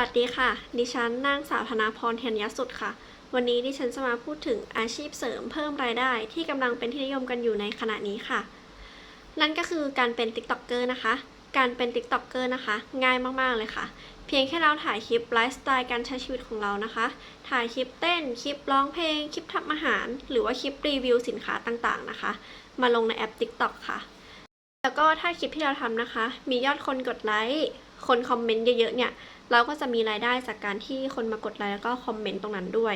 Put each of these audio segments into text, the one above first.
วัสดีค่ะ ดิฉันนางสาวธนาพรเทียนยสุดค่ะ วันนี้ดิฉันจะมาพูดถึงอาชีพเสริมเพิ่มรายได้ที่กำลังเป็นที่นิยมกันอยู่ในขณะนี้ค่ะ นั่นก็คือการเป็น TikToker นะคะ การเป็น TikToker นะคะ ง่ายมากๆเลยค่ะ เพียงแค่เราถ่ายคลิปไลฟ์สไตล์การใช้ชีวิตของเรานะคะ ถ่ายคลิปเต้น คลิปร้องเพลง คลิปทำอาหาร หรือว่าคลิปรีวิวสินค้าต่างๆนะคะ มาลงในแอป TikTok ค่ะ แล้วก็ถ้าคลิปที่เราทำนะคะ มียอดคนกดไลค์ คนคอมเมนต์เยอะๆเนี่ย เราก็จะมีรายได้จากการที่คนมากดไลค์แล้วก็คอมเมนต์ตรงนั้นด้วย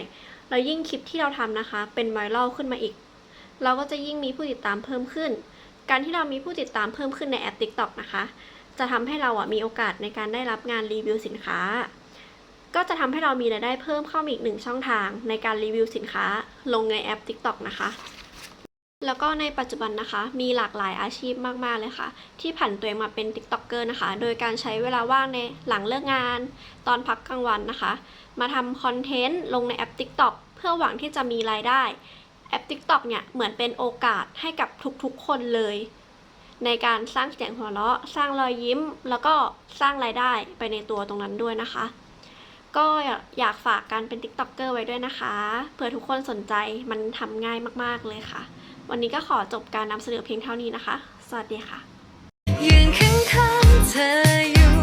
แล้วยิ่งคลิปที่เราทำนะคะ เป็นไวรัลขึ้นมาอีก เราก็จะยิ่งมีผู้ติดตามเพิ่มขึ้น การที่เรามีผู้ติดตามเพิ่มขึ้นในแอป TikTok นะคะ จะทำให้เราอะมีโอกาสในการได้รับงานรีวิวสินค้า ก็จะทำให้เรามีรายได้เพิ่มเข้ามาอีกหนึ่งช่องทางในการรีวิวสินค้า ลงในแอป TikTok นะคะ แล้วก็ในปัจจุบันนะคะ มีหลากหลายอาชีพมาก ๆ เลยค่ะ ที่ผันตัวเองมาเป็น TikToker นะคะ โดยการใช้เวลาว่างในหลังเลิกงาน ตอนพักกลางวันนะคะ มาทำคอนเทนต์ลงในแอป TikTok เพื่อหวังที่จะมีรายได้ แอป TikTok เนี่ย เหมือนเป็นโอกาสให้กับทุกๆ คนเลย ในการสร้างเสียงหัวเราะ สร้างรอยยิ้ม แล้วก็สร้างรายได้ไปในตัวตรงนั้นด้วยนะคะ ก็อยากฝากการเป็น TikToker ไว้ด้วยนะคะ เผื่อทุกคนสนใจมันทำง่ายมากๆเลยค่ะ วันนี้ก็ขอจบการนำเสนอเพียงเท่านี้นะคะ สวัสดีค่ะยืนข้างๆเธออยู่